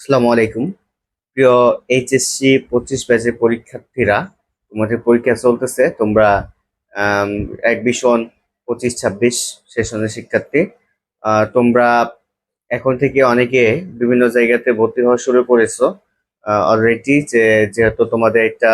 আসসালামু আলাইকুম। প্রিয় এইচএসসি পঁচিশ ব্যাচের পরীক্ষার্থীরা, তোমাদের পরীক্ষা চলতেছে। তোমরা অ্যাডমিশন পঁচিশ ছাব্বিশ সেশনের শিক্ষার্থী। তোমরা এখন থেকে অনেকে বিভিন্ন জায়গাতে ভর্তি হওয়া শুরু করেছ অলরেডি যে, যেহেতু তোমাদের একটা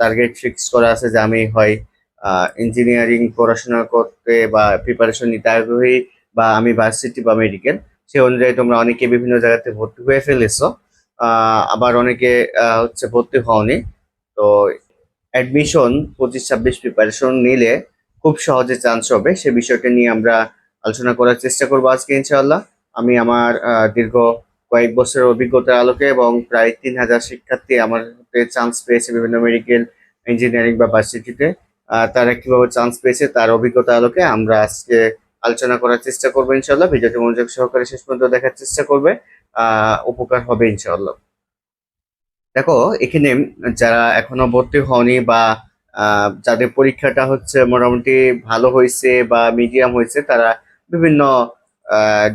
টার্গেট ফিক্স করা আছে যে আমি হয় ইঞ্জিনিয়ারিং পড়াশোনা করতে বা প্রিপারেশন নিতে আগ্রহী বা আমি ভার্সিটি বা মেডিকেল সে অনুযায়ী তোমরা অনেকে বিভিন্ন জায়গাতে ভর্তি হয়ে ফেলেছো। আবার অনেকে হচ্ছে ভর্তি হওনি। তো অ্যাডমিশন পঁচিশ ছাব্বিশ প্রিপারেশন নিলে খুব সহজে চান্স হবে। সে বিষয়টা নিয়ে আমরা আলোচনা করার চেষ্টা করব আজকে, ইনশাআল্লাহ। আমি আমার দীর্ঘ কয়েক বছরের অভিজ্ঞতার আলোকে এবং প্রায় তিন হাজার শিক্ষার্থী আমার চান্স পেয়েছে বিভিন্ন মেডিকেল ইঞ্জিনিয়ারিং বা ভার্সিটিতে তারা কীভাবে চান্স পেয়েছে তার অভিজ্ঞতা আলোকে আমরা আজকে আলোচনা করার চেষ্টা করব ইনশাল্লাহ ভিডিওটি মনোযোগ সহকারে শেষ পর্যন্ত দেখার চেষ্টা করবে। উপকার হবে ইনশাল্লাহ দেখো এখানে যারা এখনও ভর্তি হওনি বা যাদের পরীক্ষাটা হচ্ছে মোটামুটি ভালো হয়েছে বা মিডিয়াম হয়েছে তারা বিভিন্ন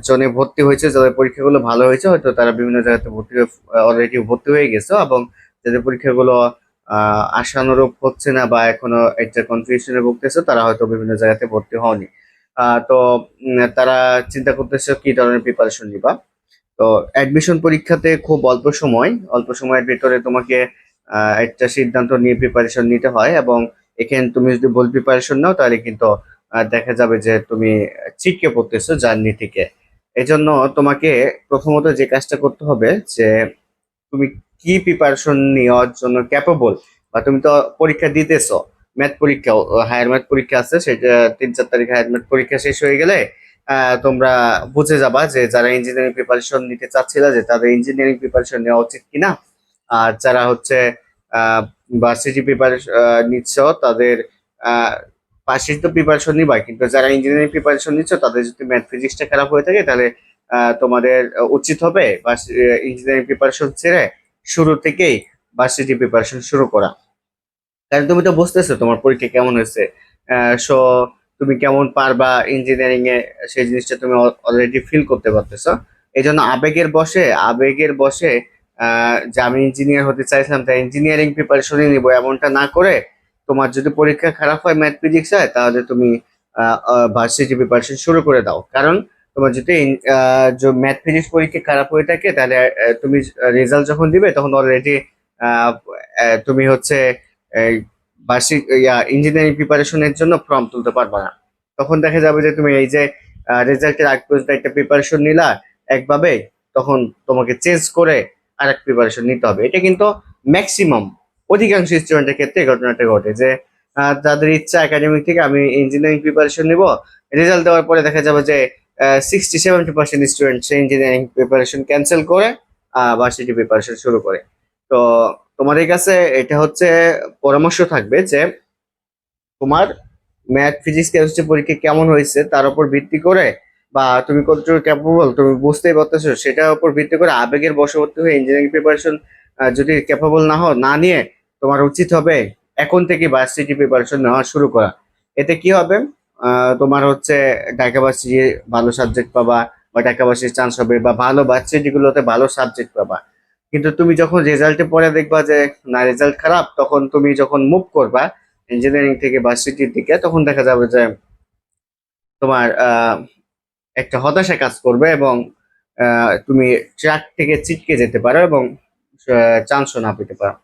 জনে ভর্তি হয়েছে যাদের পরীক্ষাগুলো ভালো হয়েছে হয়তো তারা বিভিন্ন জায়গাতে ভর্তি অলরেডি ভর্তি হয়ে গেছে এবং যাদের পরীক্ষাগুলো আশানুরূপ হচ্ছে না বা এখনও একটা কনফিউশনে ভুগতেছে তারা হয়তো বিভিন্ন জায়গাতে ভর্তি আহ, তো তারা চিন্তা করতেছে কি ধরনের প্রিপারেশন নিবা। তো অ্যাডমিশন পরীক্ষাতে খুব অল্প সময়, অল্প সময়ের ভিতরে তোমাকে একটা সিদ্ধান্ত নিয়ে প্রিপারেশন নিতে হয় এবং এখানে তুমি যদি ভুল প্রিপারেশন নাও, তাহলে কিন্তু দেখা যাবে যে তুমি ছিটকে পড়তেছো জার্নি থেকে। এই জন্য তোমাকে প্রথমত যে কাজটা করতে হবে যে, তুমি কি প্রিপারেশন নেওয়ার জন্য ক্যাপেবল বা তুমি তো পরীক্ষা দিতেছো ম্যাথ পরীক্ষা হায়ার ম্যাথ পরীক্ষা আছে সেটা তিন চার তারিখ হায়ার ম্যাথ পরীক্ষা শেষ হয়ে গেলে তোমরা বুঝে যাবা যে যারা ইঞ্জিনিয়ারিং প্রিপারেশন নিতে চাচ্ছিল যে তাদের ইঞ্জিনিয়ারিং প্রিপারেশন নেওয়া উচিত কিনা। আর যারা হচ্ছে ভার্সিটি প্রিপারেশন নিচ্ছ, তাদের পাশে তো প্রিপারেশন নিবা কিন্তু যারা ইঞ্জিনিয়ারিং প্রিপারেশন নিচ্ছ, তাদের যদি ম্যাথ ফিজিক্সটা খারাপ হয়ে থাকে, তাহলে তোমাদের উচিত হবে ইঞ্জিনিয়ারিং প্রিপারেশন ছেড়ে শুরু থেকেই ভার্সিটি প্রিপারেশন শুরু করা। কারণ তুমি তো বুঝতেছো তোমার পরীক্ষা কেমন হয়েছে। সো তুমি কেমন পারবা ইঞ্জিনিয়ারিং এ সেই জিনিসটা তুমি অলরেডি ফিল করতে পারতেছো। এই জন্য আবেগের বসে আবেগের বসে যে আমি ইঞ্জিনিয়ার হতে চাইছিলাম, তাই ইঞ্জিনিয়ারিং প্রিপারেশনই নিবো, এমনটা না করে তোমার যদি পরীক্ষা খারাপ হয় ম্যাথ ফিজিক্স হয়, তাহলে তুমি ভার্সিটি প্রিপারেশন শুরু করে দাও। কারণ তোমার যদি ম্যাথ ফিজিক্স পরীক্ষা খারাপ হয়ে থাকে, তাহলে তুমি রেজাল্ট যখন দিবে, তখন অলরেডি তুমি হচ্ছে এই বার্ষিক ইয়া ইঞ্জিনিয়ারিং প্রিপারেশনের জন্য ফর্ম তুলতে পারবে না। তখন দেখা যাবে যে তুমি এই যে রেজাল্টের আগ পর্যন্ত একটা প্রিপারেশন নিলা, একভাবে তখন তোমাকে চেঞ্জ করে আর এক প্রিপারেশন নিতে হবে। এটা কিন্তু ম্যাক্সিমাম অধিকাংশ স্টুডেন্টের ক্ষেত্রে ঘটনাটা ঘটে যে তাদের ইচ্ছা একাডেমিক থেকে আমি ইঞ্জিনিয়ারিং প্রিপারেশন নিব রেজাল্ট দেওয়ার পরে দেখা যাবে যে সিক্সটি সেভেন্টি পার্সেন্ট স্টুডেন্ট সে ইঞ্জিনিয়ারিং প্রিপারেশন ক্যান্সেল করে ভার্সিটি প্রিপারেশন শুরু করে। তো তোমাদের কাছে এটা হচ্ছে পরামর্শ থাকবে যে তোমার ম্যাথ ফিজিক্স কেমিস্ট্রি পরীক্ষা কেমন হয়েছে, তার উপর ভিত্তি করে বা তুমি কতটুকু ক্যাপেবল তুমি বুঝতেই পারতেছো, সেটার উপর ভিত্তি করে আবেগের বশবর্তী হয়ে ইঞ্জিনিয়ারিং প্রিপারেশন যদি ক্যাপেবল না হও, না নিয়ে তোমার উচিত হবে এখন থেকে ভার্সিটি প্রিপারেশন নেওয়া শুরু করা। এতে কি হবে? তোমার হচ্ছে ঢাকা ভার্সিটি ভালো সাবজেক্ট পাবা বা ঢাকা ভার্সিটির চান্স হবে বা ভালো ভার্সিটিগুলোতে ভালো সাবজেক্ট পাবা। কিন্তু তুমি যখন রেজাল্টে পরে দেখবা যে, না রেজাল্ট খারাপ, তখন তুমি যখন মুভ করবা ইঞ্জিনিয়ারিং থেকে ভার্সিটির দিকে, তখন দেখা যাবে যে, তোমার একটা হতাশা কাজ করবে এবং তুমি ট্র্যাক থেকে ছিটকে যেতে পারো এবং চান্সও না পেতে পারো।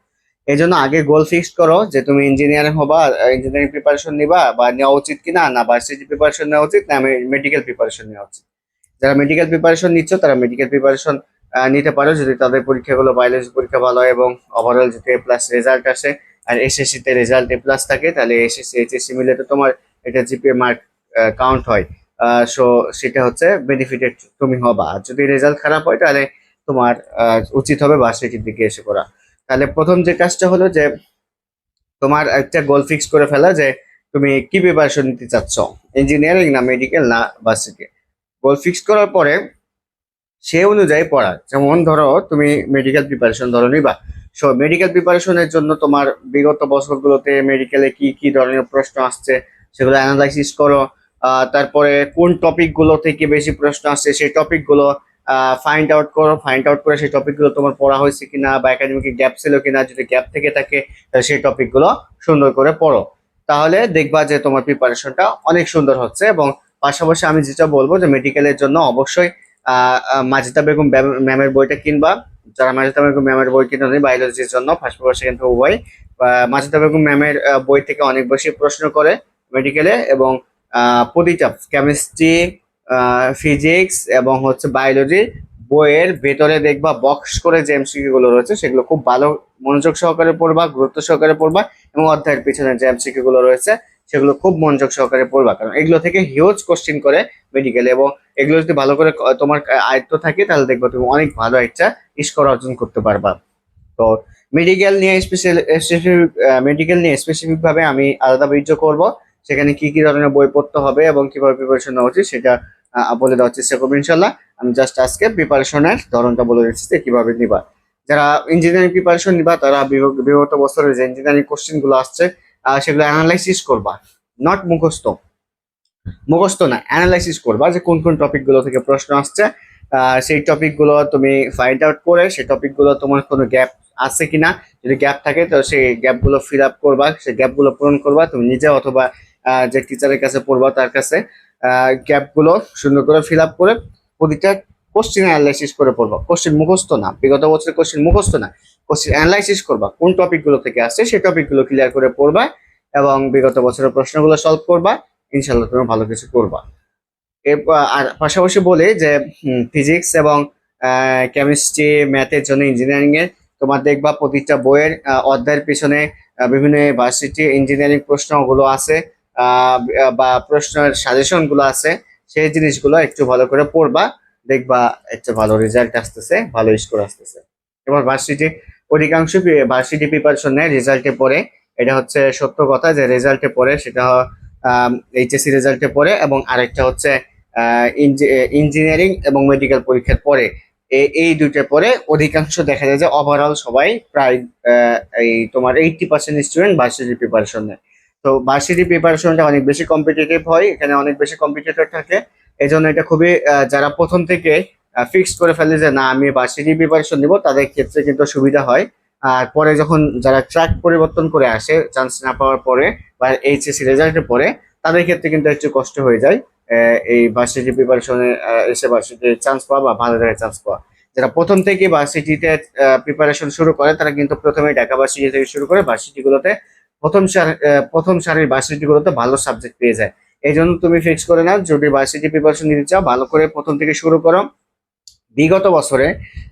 এই জন্য আগে গোল ফিক্স করো যে, তুমি ইঞ্জিনিয়ারিং হবা ইঞ্জিনিয়ারিং প্রিপারেশন নিবা বা নেওয়া উচিত কিনা, না ভার্সিটি প্রিপারেশন নেওয়া উচিত, না মেডিকেল প্রিপারেশন নেওয়া উচিত। যারা মেডিকেল প্রিপারেশন নিচ্ছ, তারা মেডিকেল প্রিপারেশন নিতে পারো যদি তাদের পরীক্ষাগুলো বায়োলজি পরীক্ষা ভালো হয় এবং ওভারঅল যদি এ প্লাস রেজাল্ট আসে, আর এসএসসি তে রেজাল্ট এ প্লাস থাকে, তাহলে এসএসসি এইচএসসি মিলে তো তোমার এটা জিপিএ মার্ক কাউন্ট হয়। সো সেটা হচ্ছে বেনিফিটেড তুমি হবা। আর যদি রেজাল্ট খারাপ হয়, তাহলে তোমার উচিত হবে ভার্সিটির দিকে এসে করা তাহলে প্রথম যে কাজটা হলো যে, তোমার একটা গোল ফিক্স করে ফেলা যে, তুমি কি প্রিপারেশন নিতে চাচ্ছ? ইঞ্জিনিয়ারিং না মেডিকেল না ভার্সিটি গোল ফিক্স করার পরে সে অনুযায়ী পড়া যেমন ধরো, তুমি মেডিকেল প্রিপারেশন ধরো নিবা। সো মেডিকেল প্রিপারেশনের জন্য তোমার বিগত বছরগুলোতে মেডিকেলে কি কি ধরনের প্রশ্ন আসছে সেগুলো অ্যানালাইসিস করো। তারপরে কোন টপিকগুলো থেকে বেশি প্রশ্ন আসছে সেই টপিকগুলো ফাইন্ড আউট করো। ফাইন্ড আউট করে সেই টপিকগুলো তোমার পড়া হয়েছে কিনা বা একাডেমিকে গ্যাপ ছিল কিনা, যদি গ্যাপ থেকে থাকে, তাহলে সেই টপিকগুলো সুন্দর করে পড়ো। তাহলে দেখবা যে তোমার প্রিপারেশনটা অনেক সুন্দর হচ্ছে এবং পাশাপাশি আমি যেটা বলব যে মেডিকেলের জন্য অবশ্যই মাজিদা বেগম ম্যামের বইটা কিনবা। যারা মাজিদা বেগম ম্যামের বই কিনে বায়োলজির জন্য ফার্স্ট পেপার সেকেন্ড পেপার আহ, মাজিদা বেগম ম্যামের বই থেকে অনেক বেশি প্রশ্ন করে মেডিকেলে এবং প্রতিটা কেমিস্ট্রি ফিজিক্স এবং হচ্ছে বায়োলজি বইয়ের ভেতরে দেখবা বক্স করে যে এমসিকিউ গুলো রয়েছে সেগুলো খুব ভালো মনোযোগ সহকারে পড়বা গুরুত্ব সহকারে পড়বা এবং অধ্যায়ের পিছনে যে এমসিকিউ গুলো রয়েছে সেগুলো খুব মনোযোগ সহকারে পড়বা। কারণ এগুলো থেকে হিউজ কোশ্চিন করে মেডিকেলে এবং এগুলো যদি ভালো করে তোমার আয়ত্ত থাকে, তাহলে দেখবা তুমি অনেক ভালো একটা স্কোর অর্জন করতে পারবা। তো মেডিকেল নিয়ে স্পেশাল মেডিকেল নিয়ে স্পেসিফিক ভাবে আমি আলাদা ভিডিও করব। সেখানে কি কি ধরনের বই পড়তে হবে এবং কীভাবে প্রিপারেশন নেওয়া উচিত সেটা বলে দেওয়ার চেষ্টা করব ইনশাল্লাহ আমি জাস্ট আজকে প্রিপারেশনের ধরনটা বলে দিচ্ছি যে কীভাবে নিবা। যারা ইঞ্জিনিয়ারিং প্রিপারেশন নিবা, তারা বিগ- বিগত বছরের যে ইঞ্জিনিয়ারিং কোশ্চেনগুলো আসছে সেগুলো অ্যানালাইসিস করবা নট মুখস্থ। মুখস্থ না অ্যানালাইসিস করবা যে কোন কোন টপিকগুলো থেকে প্রশ্ন আসছে। সেই টপিকগুলো তুমি ফাইন্ড আউট করে সেই টপিকগুলো তোমার কোনো গ্যাপ আছে কিনা, যদি গ্যাপ থাকে তো সেই গ্যাপগুলো ফিল আপ করবা, সেই গ্যাপগুলো পূরণ করবা, তুমি নিজে অথবা যে টিচারের কাছে পড়বা তার কাছে গ্যাপগুলো সুন্দর করে ফিল আপ করে প্রতিটা কোশ্চেন অ্যানালাইসিস করে পড়বা। কোশ্চেন মুখস্থ না। বিগত বছরের কোশ্চেন মুখস্থ না। কোশ্চেন অ্যানালাইসিস করবা। কোন টপিকগুলো থেকে আসছে, সেই টপিকগুলো ক্লিয়ার করে পড়বা এবং বিগত বছরের প্রশ্নগুলো সলভ করবা। ইনশাল্লাহ তুমি ভালো কিছু করবা। আর পাশাপাশি বলে যে ফিজিক্স এবং কেমিস্ট্রি ম্যাথের জন্য ইঞ্জিনিয়ারিং এর তোমার দেখবা প্রতিটা বইয়ের অধ্যায়ের পিছনে বিভিন্ন ইউনিভার্সিটি ইঞ্জিনিয়ারিং প্রশ্নগুলো আছে বা প্রশ্নের সাজেশনগুলো আছে, সেই জিনিসগুলো একটু ভালো করে পড়বা। দেখবা একটা ভালো রেজাল্ট আসতেছে, ভালো স্কোর আসতেছে। এবার ভার্সিটি অধিকাংশ ভার্সিটি প্রিপারেশন নেয় রেজাল্টে পরে এটা হচ্ছে সত্য কথা যে রেজাল্টে পরে সেটা এইচএসসি রেজাল্টে পরে এবং আরেকটা হচ্ছে ইঞ্জিনিয়ারিং এবং মেডিকেল পরীক্ষার পরে। এই দুইটা পরে অধিকাংশ দেখা যায় যে ওভারঅল সবাই প্রায় এই তোমার eighty percent student varsity preparation নেয়। তো ভার্সিটি প্রিপারেশনটা অনেক বেশি কম্পিটিটিভ হয়, এখানে অনেক বেশি কম্পিটিটর থাকে। এই জন্য এটা খুবই যারা প্রথম থেকে ফিক্স করে ফেলে যে না, আমি ভার্সিটি প্রিপারেশন নিব, তাদের ক্ষেত্রে কিন্তু সুবিধা হয়। আর পরে যখন যারা ট্র্যাক পরিবর্তন করে আসে চান্স না পাওয়ার পরে বা এইচএসসি রেজাল্টের পরে, তাদের ক্ষেত্রে কিন্তু একটু কষ্ট হয়ে যায় এই ভার্সিটি প্রিপারেশনে এসে ভার্সিটির চান্স পাওয়া বা ভালো জায়গায় চান্স পাওয়া। যারা প্রথম থেকে ভার্সিটিতে প্রিপারেশন শুরু করে, তারা কিন্তু প্রথমে ঢাকা ভার্সিটি থেকে শুরু করে ভার্সিটি গুলোতে প্রথম সার প্রথম সারির ভার্সিটি গুলোতে ভালো সাবজেক্ট পেয়ে যায়। এই জন্য তুমি ফিক্স করে নাও, যদি ভার্সিটি প্রিপারেশন নিতে চাও, ভালো করে প্রথম থেকে শুরু করো। বিগত বছরে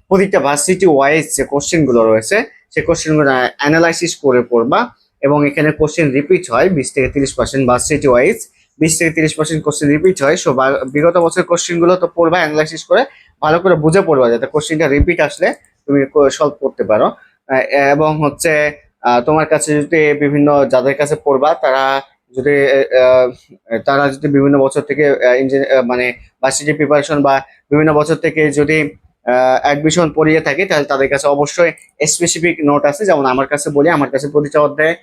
প্রতিটা ভার্সিটি ওয়াইজ যে কোশ্চেনগুলো রয়েছে সেই কোশ্চেনগুলো অ্যানালাইসিস করে পড়বা এবং এখানে কোশ্চেন রিপিট হয়, বিশ থেকে তিরিশ পার্সেন্ট ভার্সিটি ওয়াইজ বিশ থেকে তিরিশ পার্সেন্ট কোশ্চেন রিপিট হয়। সো বিগত বছরের কোশ্চেনগুলো তো পড়বা অ্যানালাইসিস করে ভালো করে বুঝে পড়বা যাতে কোশ্চেনটা রিপিট আসলে তুমি সলভ করতে পারো। এবং হচ্ছে তোমার কাছে যদি বিভিন্ন যাদের কাছে পড়বা, তারা যদি তারা যদি বিভিন্ন বছর থেকে ইঞ্জিনিয়ার মানে ভার্সিটি প্রিপারেশন বা বিভিন্ন বছর থেকে যদি অ্যাডমিশন পড়িয়ে থাকে, তাহলে তাদের কাছে অবশ্যই স্পেসিফিক নোট আছে। যেমন আমার কাছে বলি, আমার কাছে প্রতিটা অধ্যায়ে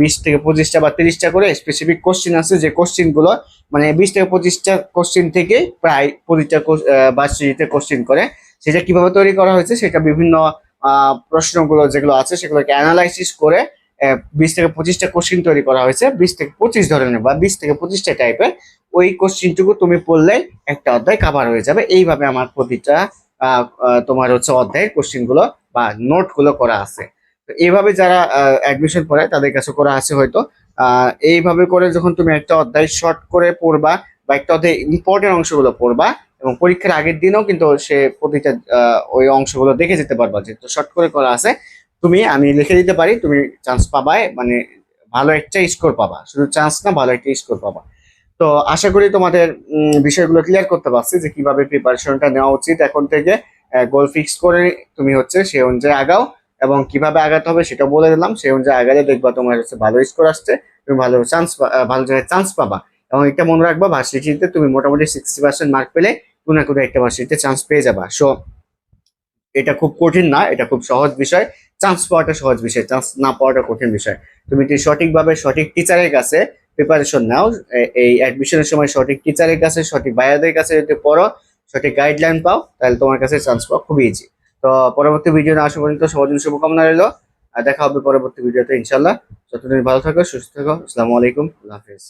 বিশ থেকে পঁচিশটা বা তিরিশটা করে স্পেসিফিক কোশ্চিন আছে। যে কোশ্চিনগুলো মানে বিশ থেকে পঁচিশটা কোশ্চিন থেকে প্রায় প্রতিটা ভার্সিটিতে কোশ্চিন করে। সেটা কীভাবে তৈরি করা হয়েছে, সেটা বিভিন্ন প্রশ্নগুলো যেগুলো আছে, সেগুলোকে অ্যানালাইসিস করে বিশ থেকে পঁচিশটা কোশ্চিন তৈরি করা হয়েছে। বিশ থেকে পঁচিশ ধরনের বা বিশ থেকে পঁচিশটা টাইপের ওই কোশ্চিনটুকু তুমি পড়লে একটা অধ্যায় কাভার হয়ে যাবে। এইভাবে আমার প্রতিটা তোমার হচ্ছে অধ্যায়ের কোশ্চিনগুলো বা নোটগুলো করা আছে। তো এইভাবে যারা অ্যাডমিশন করে তাদের কাছে করা আছে হয়তো। এইভাবে করে যখন তুমি একটা অধ্যায় শর্ট করে পড়বা বা একটা অধ্যায় ইম্পর্টেন্ট অংশগুলো পড়বা এবং পরীক্ষার আগের দিনও কিন্তু সে প্রতিটা ওই অংশগুলো দেখে যেতে পারবা যেহেতু শর্ট করে করা আছে। তুমি, আমি লিখে দিতে পারি, তুমি চান্স পাবাই মানে ভালো একটা স্কোর পাবা। শুধু চান্স না, ভালো একটা স্কোর পাবা। তো আশা করি তোমাদের বিষয়গুলো ক্লিয়ার করতে পারছি যে কীভাবে প্রিপারেশনটা নেওয়া উচিত। এখন থেকে গোল ফিক্স করে তুমি হচ্ছে সেই অনুযায়ী আগাও এবং কীভাবে আগাতে হবে সেটা বলে দিলাম। সেই অনুযায়ী আগালে দেখবা তোমার হচ্ছে ভালো স্কোর আসছে, তুমি ভালো চান্স ভালো জায়গায় চান্স পাবা। এবং এটা মনে রাখবা ভার্সিটিতে তুমি মোটামুটি সিক্সটি পার্সেন্ট মার্ক পেলে কোনো না কোনো একটা ভার্সিটিতে চান্স পেয়ে যাবা। সো এটা খুব কঠিন না, এটা খুব সহজ বিষয়। চান্স পাওয়াটা সহজ বিষয় চান্স না পাওয়াটা কঠিন বিষয়। তুমি যদি সঠিকভাবে সঠিক টিচারের কাছে প্রিপারেশন নাও এই অ্যাডমিশনের সময় সঠিক টিচারের কাছে, সঠিক ভাইয়াদের কাছে যদি পড়ো, সঠিক গাইডলাইন পাও, তাহলে তোমার কাছে চান্স পাওয়া খুবই ইজি তো পরবর্তী ভিডিও না আসা পর্যন্ত সবার শুভকামনা রইল। আর দেখা হবে পরবর্তী ভিডিওতে ইনশাল্লাহ যতদিন ভালো থাকো, সুস্থ থাকো। আসসালামু আলাইকুম। আল্লাহ হাফিজ।